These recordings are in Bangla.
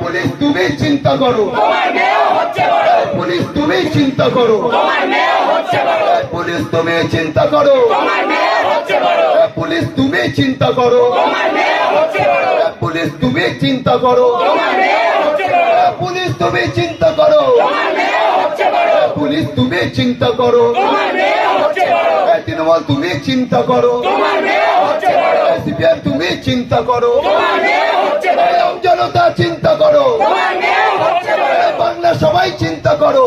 পুলিশ তুমি চিন্তা করো। পুলিশ তুমি চিন্তা করো। পুলিশ তুমি চিন্তা করো। পুলিশ তুমি চিন্তা করো। পুলিশ তুমি চিন্তা করো। পুলিশ তুমি চিন্তা করো। পুলিশ তুমি চিন্তা করো। তৃণমূল তুমি চিন্তা করো। সিপিএম তুমি চিন্তা করো তোমার মেয়েও হচ্ছে বড় আম জনতা চিন্তা করো। বাংলা সবাই চিন্তা করো।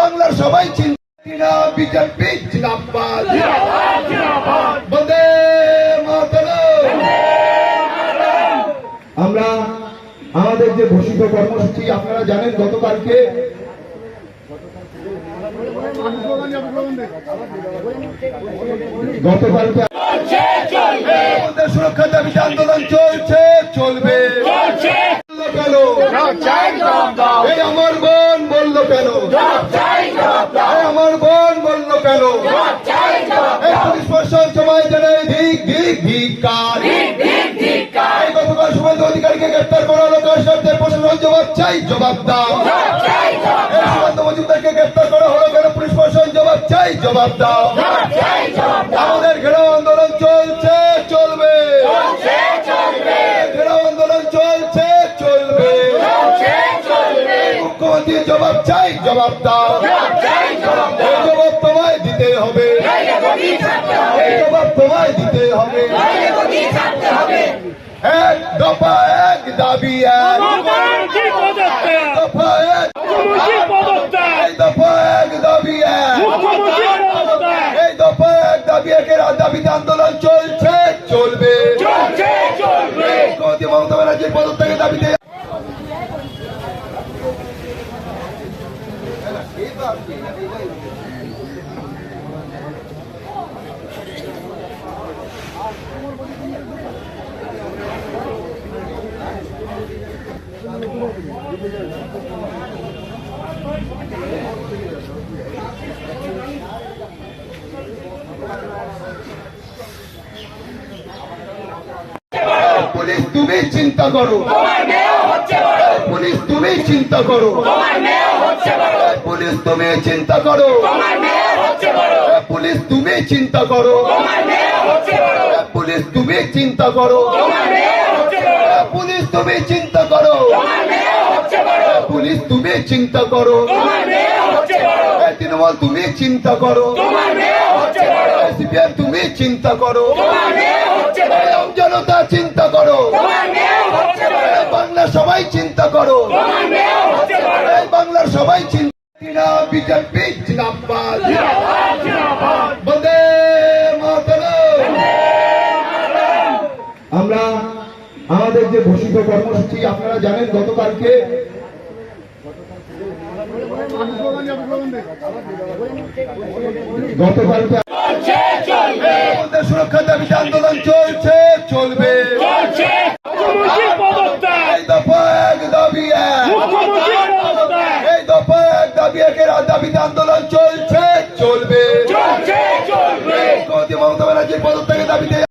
বাংলার সবাই চিন্তা বিজেপি জিন্দাবাদ বন্দে আমরা আমাদের যে ঘোষিত কর্মসূচি আপনারা জানেন গতকালকে গতকালকে সুরক্ষা দাবিতে আন্দোলন চলছে। এই আমার বোন বলল কেন? আমার বোন বলল কেন? এই পুলিশ প্রশাসন সময় জানায় ধিক ধিক ধিকার ঠিক ঠিক ঠিক কাজ এই গতকাল সুমন্ত অধিকারীকে গ্রেপ্তার করা হলো সাথে প্রশাসন জবাব চাই জবাব দাও। জবাব মজুমদারকে গ্রেপ্তার করা হলো কেন? পুলিশ প্রশাসন জবাব চাই জবাব দাও। আমাদের জবাব চাই জবাব দাও। এই জবাব তোমায় দিতে হবে। এই জবাব তোমায় দিতে হবে। এক দফা এক দাবি এক মুখ্যমন্ত্রী দফা এক এই দফা এক দাবি এক মুখ্যমন্ত্রী এই দফা এক দাবি একের দাবিতে আন্দোলন চলছে চলবে। চলছে চলবে। মমতা ব্যানার্জির পদত্যাগের দাবিতে পুলিশ তুমি চিন্তা করো। পুলিশ তুমি চিন্তা করো। তোমার মেয়েও হচ্ছে বড়। পুলিশ তুমি চিন্তা করো। পুলিশ তুমি চিন্তা করো। পুলিশ তুমি চিন্তা করো। পুলিশ তুমি চিন্তা করো। পুলিশ তুমি চিন্তা করো। তৃণমূল তুমি চিন্তা করো। সিপিএম তুমি চিন্তা করো। জনতা চিন্তা করো। বাংলা সবাই চিন্তা করো তোমার মেয়েও হচ্ছে বড় এই বাংলার সবাই চিন্তা বিজেপি জিন্দাবাদ বন্দে আমরা আমাদের যে ঘোষিত কর্মসূচি আপনারা জানেন গতকালকে গতকালকে সুরক্ষা দাবিতে আন্দোলন চলছে চলবে চলছে মুখ্যমন্ত্রী পদত্যাগ এই দফা এক দাবি এক মুখ্যমন্ত্রী পদত্যাগ এই দফা এক দাবি একের দাবিতে আন্দোলন চলছে চলবে। চলছে চলবে। মমতা ব্যানার্জির পদত্যাগ